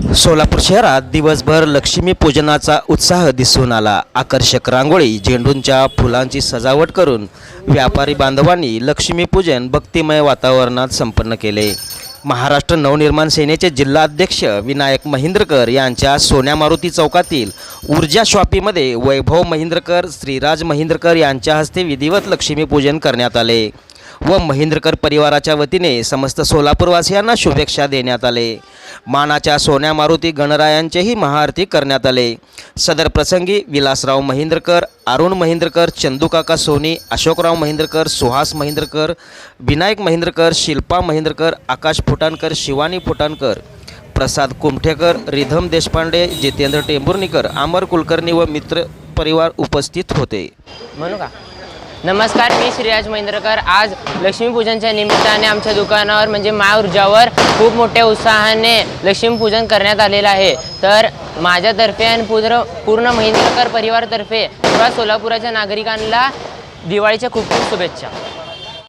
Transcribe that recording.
सोलापूर शहरात दिवसभर लक्ष्मी पूजनाचा उत्साह दिसून आला. आकर्षक रांगोळी झेंडूंच्या फुलांची सजावट करून व्यापारी बांधवांनी लक्ष्मीपूजन भक्तिमय वातावरणात संपन्न केले. महाराष्ट्र नवनिर्माण सेनेचे जिल्हाध्यक्ष विनायक महिंद्रकर यांच्या सोन्या मारुती चौकातील ऊर्जा शॉपीमध्ये वैभव महिंद्रकर श्रीराज महिंद्रकर यांच्या हस्ते विधिवत लक्ष्मीपूजन करण्यात आले व महिंद्रकर परिवाराच्या वतीने समस्त सोलापूरवासियांना शुभेच्छा देण्यात आले. मानाच्या सोन्या मारुती गणरायांचेही महाआरती करण्यात आले. सदर प्रसंगी विलासराव महिंद्रकर अरुण महिंद्रकर चंदूकाका सोनी अशोकराव महिंद्रकर सुहास महिंद्रकर विनायक महिंद्रकर शिल्पा महिंद्रकर आकाश फुटाणकर शिवानी फुटाणकर प्रसाद कुमठेकर रिधम देशपांडे जितेंद्र टेंभुर्णीकर अमर कुलकर्णी व मित्र परिवार उपस्थित होते. म्हणू का? नमस्कार मी श्रीराज महेंद्रकर. आज लक्ष्मीपूजनच्या निमित्ताने आमच्या दुकानावर म्हणजे माय ऊर्जावर खूप मोठ्या उत्साहाने लक्ष्मीपूजन करण्यात आलेलं आहे. तर माझ्यातर्फे आणि पूर्ण पूर्ण महेंद्रकर परिवारतर्फे किंवा सोलापुराच्या नागरिकांना दिवाळीच्या खूप खूप शुभेच्छा.